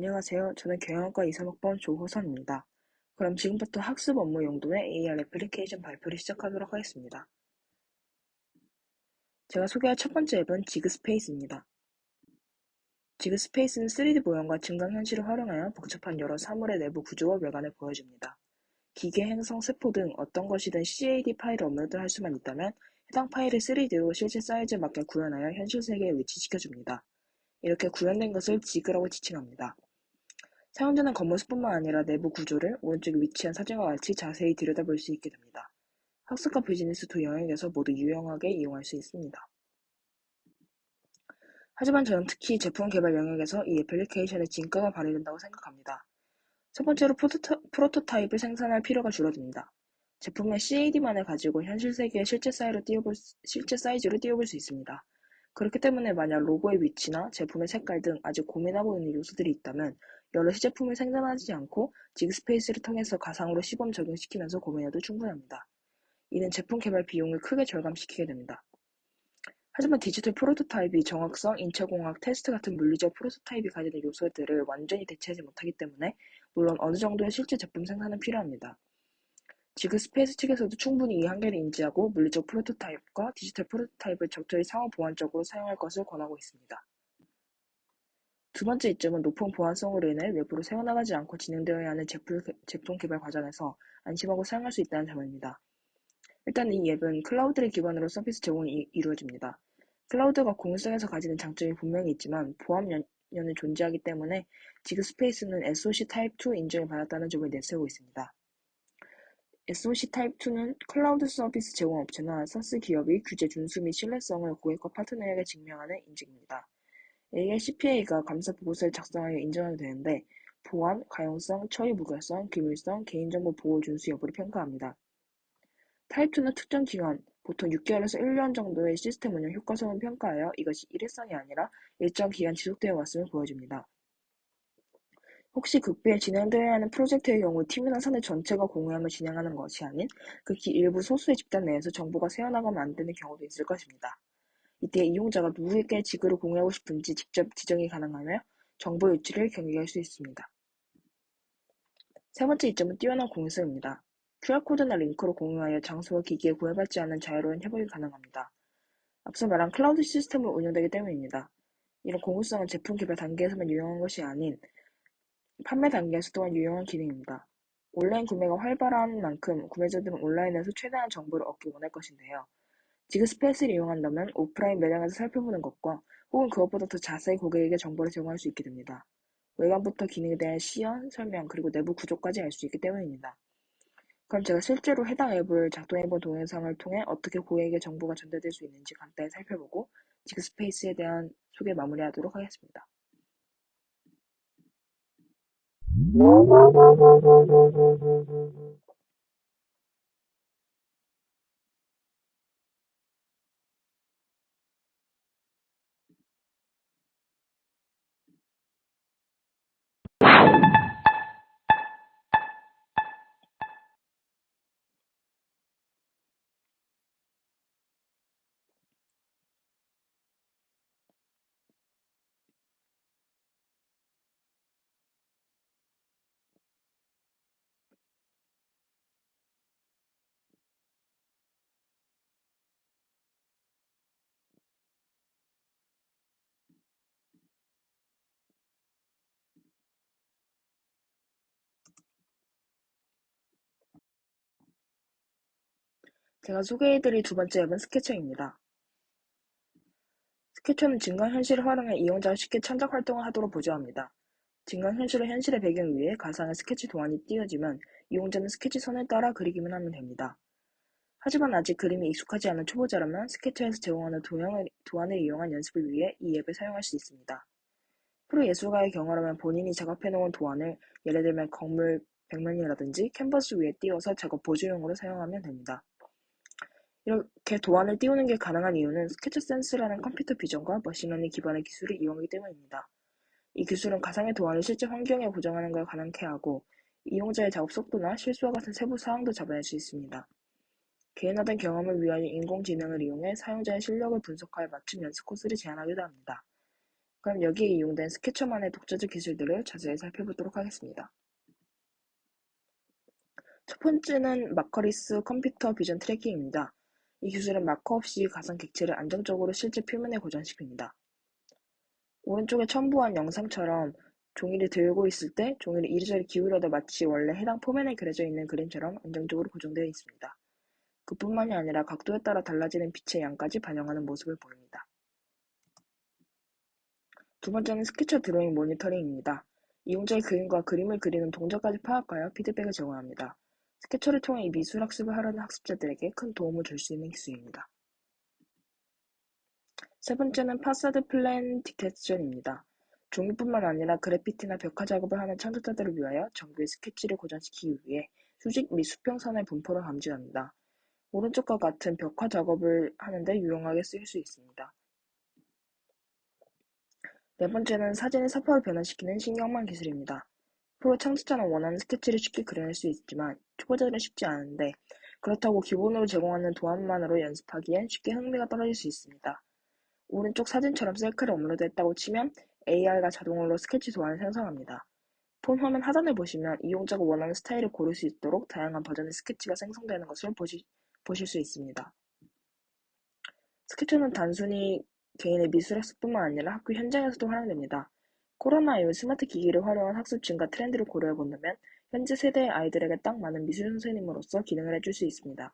안녕하세요. 저는 경영학과 2, 3학번 조호선입니다. 그럼 지금부터 학습 업무 용도의 AR 애플리케이션 발표를 시작하도록 하겠습니다. 제가 소개할 첫 번째 앱은 지그스페이스입니다. 지그스페이스는 3D 모형과 증강현실을 활용하여 복잡한 여러 사물의 내부 구조와 외관을 보여줍니다. 기계, 행성, 세포 등 어떤 것이든 CAD 파일을 업로드할 수만 있다면 해당 파일을 3D로 실제 사이즈에 맞게 구현하여 현실 세계에 위치시켜줍니다. 이렇게 구현된 것을 지그라고 지칭합니다. 사용자는 겉모습뿐만 아니라 내부 구조를 오른쪽에 위치한 사진과 같이 자세히 들여다볼 수 있게 됩니다. 학습과 비즈니스 두 영역에서 모두 유용하게 이용할 수 있습니다. 하지만 저는 특히 제품 개발 영역에서 이 애플리케이션의 진가가 발휘된다고 생각합니다. 첫 번째로 프로토, 타입을 생산할 필요가 줄어듭니다. 제품의 CAD만을 가지고 현실 세계의 실제, 띄워볼, 실제 사이즈로 띄워볼 수 있습니다. 그렇기 때문에 만약 로고의 위치나 제품의 색깔 등 아직 고민하고 있는 요소들이 있다면 여러 시제품을 생산하지 않고 지그스페이스를 통해서 가상으로 시범 적용시키면서 고민해도 충분합니다. 이는 제품 개발 비용을 크게 절감시키게 됩니다. 하지만 디지털 프로토타입이 정확성, 인체공학, 테스트 같은 물리적 프로토타입이 가지는 요소들을 완전히 대체하지 못하기 때문에 물론 어느 정도의 실제 제품 생산은 필요합니다. 지그스페이스 측에서도 충분히 이 한계를 인지하고 물리적 프로토타입과 디지털 프로토타입을 적절히 상호 보완적으로 사용할 것을 권하고 있습니다. 두 번째 이점은 높은 보안성으로 인해 외부로 새어나가지 않고 진행되어야 하는 제품, 개발 과정에서 안심하고 사용할 수 있다는 점입니다. 일단 이 앱은 클라우드를 기반으로 서비스 제공이 이루어집니다. 클라우드가 공유성에서 가지는 장점이 분명히 있지만 보안 연연은 존재하기 때문에 지그스페이스는 SOC 타입 2 인증을 받았다는 점을 내세우고 있습니다. SOC 타입 2는 클라우드 서비스 제공 업체나 사스 기업이 규제 준수 및 신뢰성을 고객과 파트너에게 증명하는 인증입니다. A CPA가 감사 보고서를 작성하여 인정하게 되는데 보안, 가용성, 처리 무결성, 기밀성, 개인정보 보호 준수 여부를 평가합니다. 타입2는 특정 기간, 보통 6개월에서 1년 정도의 시스템 운영 효과성을 평가하여 이것이 일회성이 아니라 일정 기간 지속되어 왔음을 보여줍니다. 혹시 극비에 진행되어야 하는 프로젝트의 경우 팀이나 사내 전체가 공유하며 진행하는 것이 아닌 극히 일부 소수의 집단 내에서 정보가 새어나가면 안 되는 경우도 있을 것입니다. 이때 이용자가 누구에게 지구를 공유하고 싶은지 직접 지정이 가능하며 정보 유치를 경계할 수 있습니다. 세 번째 이점은 뛰어난 공유성입니다. QR코드나 링크로 공유하여 장소와 기기에 구애받지 않는 자유로운 협업이 가능합니다. 앞서 말한 클라우드 시스템을 운영되기 때문입니다. 이런 공유성은 제품 개발 단계에서만 유용한 것이 아닌 판매 단계에서 또한 유용한 기능입니다. 온라인 구매가 활발한 만큼 구매자들은 온라인에서 최대한 정보를 얻기 원할 것인데요. 지그스페이스를 이용한다면 오프라인 매장에서 살펴보는 것과 혹은 그것보다 더 자세히 고객에게 정보를 제공할 수 있게 됩니다. 외관부터 기능에 대한 시연, 설명, 그리고 내부 구조까지 알 수 있기 때문입니다. 그럼 제가 실제로 해당 앱을 작동해본 동영상을 통해 어떻게 고객에게 정보가 전달될 수 있는지 간단히 살펴보고 지그스페이스에 대한 소개 마무리하도록 하겠습니다. 제가 소개해드릴 두 번째 앱은 스케쳐입니다. 스케쳐는 증강현실을 활용해 이용자가 쉽게 창작 활동을 하도록 보조합니다. 증강현실을 현실의 배경 위에 가상의 스케치 도안이 띄워지면 이용자는 스케치 선을 따라 그리기만 하면 됩니다. 하지만 아직 그림이 익숙하지 않은 초보자라면 스케쳐에서 제공하는 도형을, 도안을 이용한 연습을 위해 이 앱을 사용할 수 있습니다. 프로 예술가의 경우라면 본인이 작업해놓은 도안을 예를 들면 건물 벽면이라든지 캔버스 위에 띄워서 작업 보조용으로 사용하면 됩니다. 이렇게 도안을 띄우는 게 가능한 이유는 스케치 센스라는 컴퓨터 비전과 머신러닝 기반의 기술을 이용하기 때문입니다. 이 기술은 가상의 도안을 실제 환경에 고정하는 걸 가능케 하고 이용자의 작업 속도나 실수와 같은 세부 사항도 잡아낼 수 있습니다. 개인화된 경험을 위하여 인공지능을 이용해 사용자의 실력을 분석하여 맞춤 연습 코스를 제안하기도 합니다. 그럼 여기에 이용된 스케쳐만의 독자적 기술들을 자세히 살펴보도록 하겠습니다. 첫 번째는 마커리스 컴퓨터 비전 트래킹입니다. 이 기술은 마커 없이 가상 객체를 안정적으로 실제 표면에 고정시킵니다. 오른쪽에 첨부한 영상처럼 종이를 들고 있을 때 종이를 이리저리 기울여도 마치 원래 해당 포면에 그려져 있는 그림처럼 안정적으로 고정되어 있습니다. 그뿐만이 아니라 각도에 따라 달라지는 빛의 양까지 반영하는 모습을 보입니다. 두 번째는 스케쳐 드로잉 모니터링입니다. 이용자의 그림과 그림을 그리는 동작까지 파악하여 피드백을 제공합니다. 스케쳐를 통해 이 미술 학습을 하려는 학습자들에게 큰 도움을 줄 수 있는 기술입니다. 세 번째는 파사드 플랜 디텍션입니다. 종이뿐만 아니라 그래피티나 벽화 작업을 하는 창작자들을 위하여 정교의 스케치를 고정시키기 위해 수직 및 수평선의 분포를 감지합니다. 오른쪽과 같은 벽화 작업을 하는데 유용하게 쓰일 수 있습니다. 네 번째는 사진의 사파를 변화시키는 신경망 기술입니다. 프로 창작자는 원하는 스케치를 쉽게 그려낼 수 있지만 초보자들은 쉽지 않은데 그렇다고 기본으로 제공하는 도안만으로 연습하기엔 쉽게 흥미가 떨어질 수 있습니다. 오른쪽 사진처럼 셀카를 업로드했다고 치면 AR가 자동으로 스케치 도안을 생성합니다. 폰 화면 하단을 보시면 이용자가 원하는 스타일을 고를 수 있도록 다양한 버전의 스케치가 생성되는 것을 보시, 보실 수 있습니다. 스케치는 단순히 개인의 미술학습뿐만 아니라 학교 현장에서도 활용됩니다. 코로나 이후 스마트 기기를 활용한 학습 증가 트렌드를 고려해 본다면 현재 세대의 아이들에게 딱 맞는 미술 선생님으로서 기능을 해줄 수 있습니다.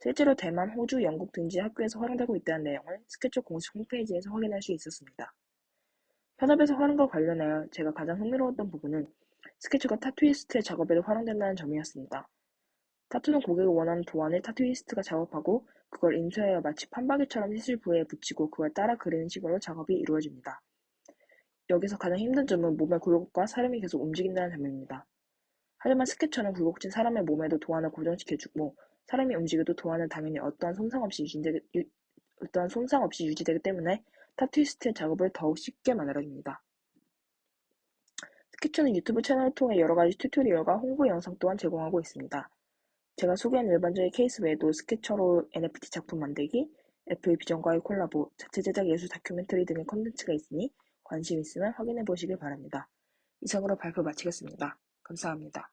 실제로 대만, 호주, 영국 등지 학교에서 활용되고 있다는 내용을 스케쳐 공식 홈페이지에서 확인할 수 있었습니다. 현업에서 활용과 관련하여 제가 가장 흥미로웠던 부분은 스케치가 타투이스트의 작업에도 활용된다는 점이었습니다. 타투는 고객이 원하는 도안을 타투이스트가 작업하고 그걸 인쇄하여 마치 판박이처럼 시술 부위에 붙이고 그걸 따라 그리는 식으로 작업이 이루어집니다. 여기서 가장 힘든 점은 몸의 굴곡과 사람이 계속 움직인다는 점입니다. 하지만 스케쳐는 굴곡진 사람의 몸에도 도안을 고정시켜주고 사람이 움직여도 도안은 당연히 어떠한 손상 없이 유지되기, 유, 어떠한 손상 없이 유지되기 때문에 타투이스트의 작업을 더욱 쉽게 만들어줍니다. 스케쳐는 유튜브 채널을 통해 여러 가지 튜토리얼과 홍보 영상 또한 제공하고 있습니다. 제가 소개한 일반적인 케이스 외에도 스케쳐로 NFT 작품 만들기, 애플 비전과의 콜라보, 자체 제작 예술 다큐멘터리 등의 콘텐츠가 있으니 관심 있으면 확인해 보시길 바랍니다. 이상으로 발표 마치겠습니다. 감사합니다.